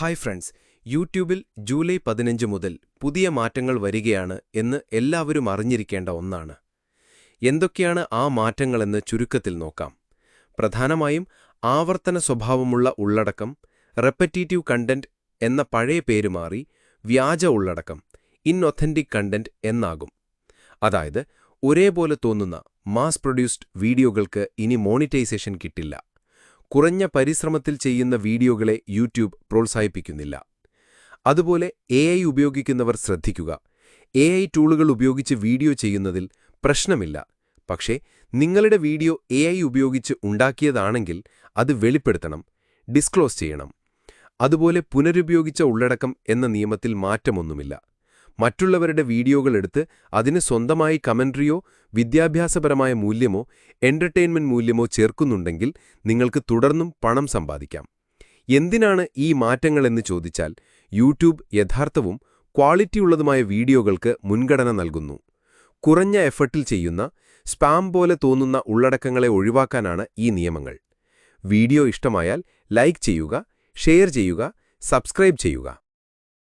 Hi friends യൂട്യൂബിൽ July പതിനഞ്ച് മുതൽ പുതിയ മാറ്റങ്ങൾ വരികയാണ് എന്ന് എല്ലാവരും അറിഞ്ഞിരിക്കേണ്ട ഒന്നാണ്. എന്തൊക്കെയാണ് ആ മാറ്റങ്ങളെന്ന് ചുരുക്കത്തിൽ നോക്കാം. പ്രധാനമായും ആവർത്തന സ്വഭാവമുള്ള ഉള്ളടക്കം റെപ്പറ്റീറ്റീവ് കണ്ടന്റ് എന്ന പഴയ പേര് മാറി വ്യാജ ഉള്ളടക്കം ഇൻഒഥന്റിക് കണ്ടന്റ് എന്നാകും. അതായത് ഒരേപോലെ തോന്നുന്ന മാസ് പ്രൊഡ്യൂസ്ഡ് വീഡിയോകൾക്ക് ഇനി മോണിറ്റൈസേഷൻ കിട്ടില്ല. കുറഞ്ഞ പരിശ്രമത്തിൽ ചെയ്യുന്ന വീഡിയോകളെ യൂട്യൂബ് പ്രോത്സാഹിപ്പിക്കുന്നില്ല. അതുപോലെ എ ഉപയോഗിക്കുന്നവർ ശ്രദ്ധിക്കുക. എ ടൂളുകൾ ഉപയോഗിച്ച് വീഡിയോ ചെയ്യുന്നതിൽ പ്രശ്നമില്ല. പക്ഷേ നിങ്ങളുടെ വീഡിയോ എ ഉപയോഗിച്ച് ഉണ്ടാക്കിയതാണെങ്കിൽ അത് വെളിപ്പെടുത്തണം ഡിസ്ക്ലോസ് ചെയ്യണം. അതുപോലെ പുനരുപയോഗിച്ച ഉള്ളടക്കം എന്ന നിയമത്തിൽ മാറ്റമൊന്നുമില്ല. മറ്റുള്ളവരുടെ വീഡിയോകൾ എടുത്ത് അതിന് സ്വന്തമായി കമൻട്രിയോ വിദ്യാഭ്യാസപരമായ മൂല്യമോ എന്റർടൈൻമെന്റ് മൂല്യമോ ചേർക്കുന്നുണ്ടെങ്കിൽ നിങ്ങൾക്ക് തുടർന്നും പണം സമ്പാദിക്കാം. എന്തിനാണ് ഈ മാറ്റങ്ങളെന്ന് ചോദിച്ചാൽ യൂട്യൂബ് യഥാർത്ഥവും ക്വാളിറ്റിയുള്ളതുമായ വീഡിയോകൾക്ക് മുൻഗണന നൽകുന്നു. കുറഞ്ഞ എഫർട്ടിൽ ചെയ്യുന്ന സ്പാം പോലെ തോന്നുന്ന ഉള്ളടക്കങ്ങളെ ഒഴിവാക്കാനാണ് ഈ നിയമങ്ങൾ. വീഡിയോ ഇഷ്ടമായാൽ ലൈക്ക് ചെയ്യുക ഷെയർ ചെയ്യുക സബ്സ്ക്രൈബ് ചെയ്യുക.